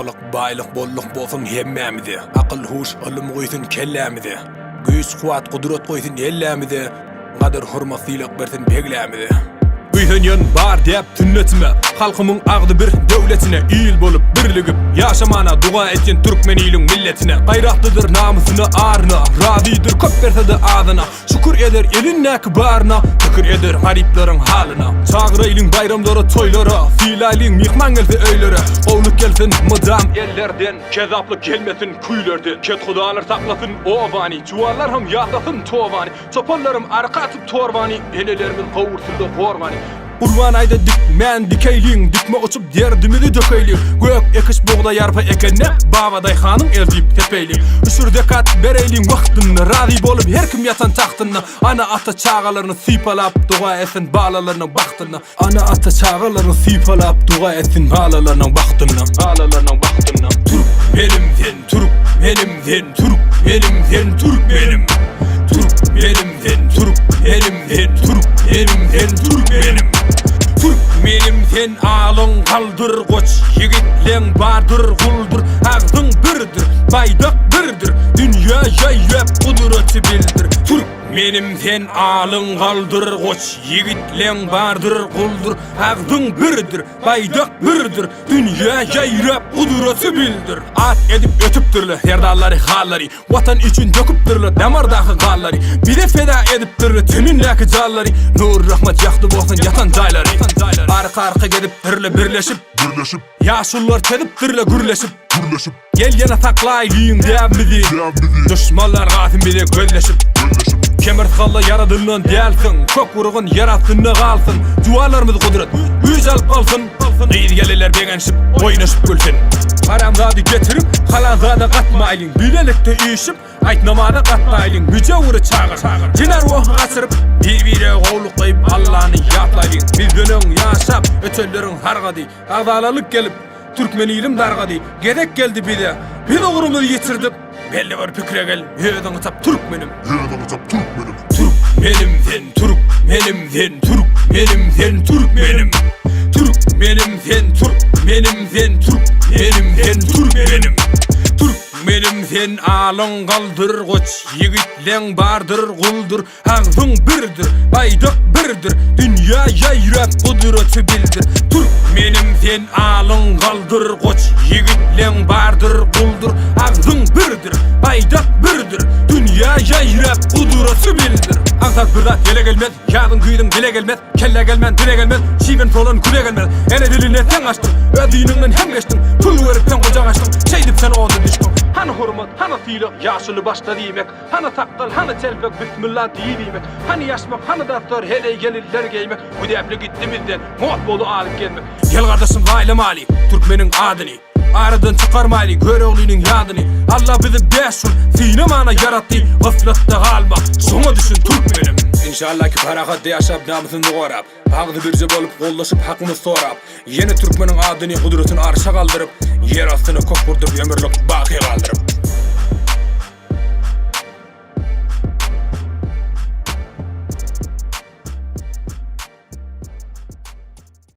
Barlyk, baylyk, bolluk bolsun hemmämidi. Akıl, huş, ilm goýsun kellämidi. Güýç, kuwat, gudrat goýsun ellämidi. Gader, hurmat, sylyk bersin beglämidi. Güýhenýän bar diýip tünnetme Halkymyň agdy bir döwletine il bolup birligip Yaşamana dua etjen Türkmeniliň milletine. Gaýratlydyr namusyna arna Radidir köp berse de adyna Şükür eder elin näki barna Fikir eder gariplaryň halyna Çağıraýlyň bayramlara toýlara Filaýlyň mihman gelse öýlere Owluk gelsin mydam ellerden Kezaply gelmesin küýlerden Ket hudalar saklasın obani Çuvallar hem yadasın tovani. Çopallarım arka atıp torbani Elelerimin kavursun da hormani Urban ayda dikmen dikeyliň dikme uçup derdimizi dökeyli Gök ekiş boğda yarpa ekenne Babaday hanım eldip tepeyli Üşür dekat bereyliň wagtyny Razi bolup her kim yatan taxtyny Ana ata çağalaryny sypalap dua etsin balalarynyň baxtyny Ana ata çağalaryny sypalap dua etsin balalarynyň baxtyny Balalarynyň baxtyny Türk benim sen Türk benim sen Türk benim sen Türk benim. Türk benim sen Türk benim sen Türk benim sen Türk benim мен алың қоч, жігітлең бардыр құлдыр Ағдың бірдір байдық бірдір. Дүние жайып құдіреті білдір benim sen alın kaldır koç Yigitlen bardır kuldur. Ağzın birdir baydak birdir Dünya yayrap kudreti bildir. At edip ötüptürlü Yerdalları halları Vatan için döküptürlü Damardağı galları Bir de feda ediptürlü Tününleki calları Nur rahmet yaktı bolsun yatan dayları Arka arka gedip dirle birleşip birleşip, Yaşullar tedip dirle gürleşip birleşip, Gel yana saklaylayın devmizi devmizi, Düşmanlar gafim bile gölleşip. Birleşip, Kemer tıkalla yaradığından delsin Kök vurgun yarattığını kalsın Dualarımız kudret. Yüz alıp kalsın Qiyid gelirler begenşip Oynaşıp gülsün. Param zadi getirip Kalan zada katmaylin Bilelikte işip Aytnamada katmaylin Müce vuru çağır. Cinar vohu kaçırıp Bir bire kovluklayıp Allah'ını yaplayın Bizgünün yaşap Ötöllerin hargadi. Ağdalalık gelip Türkmen ilim dargadi. Gedek geldi bir de. Bir uğrumuzu yitirdim Belli var pikre gel. Yöden tap Türkmenim. Yerden uçap Türk benim, Türk benim sen Türk benim sen Türk benim sen Türk benim Türk benim sen Türk benim sen Türk benim sen Türk benim Türk benim sen alın kaldır koç Yigitlen bardır kuldur Ağzın birdir baydak birdir Dünya yayrap kudreti bildir. Türk benim sen alın kaldır koç Yigitlen bardır kuldur Ağzın birdir baydak birdir Dünya yayrap kudreti bildir Ansat birdat gele gelmez. Yağdın güydün dile gelmez. Kelle gelmen dile gelmez. Şiven falan küle gelmez. Ene diline sen açtın Ödüğününden hem geçtin verip sen kocan açtın Şeydip sen oğlu düştün. Hani hurmat, hani fiilo Yaşılı başta diymek. Hani takkal, hani telpek Bismillah diyebilmek Hani yaşmak, hani daftar Hele gelirler giymek. Bu deple gittimizden Mot bolu alıp gelmek. Gel kardeşim gayle mali. Türkmenin adını Aradan çıkarmaylı göreğlinin yadını. Allah bizi beş yıl sinemana yarattı. Gıflatta kalma Sona düşün Türk benim. İnşallah ki parakat yaşap namusunu korap Ağzı birce bolup kollaşıp hakkını sorap. Yeni Türkmenin adını kudretini arşa kaldırıp Yer astını kok vurdup ömürlük baki kaldırıp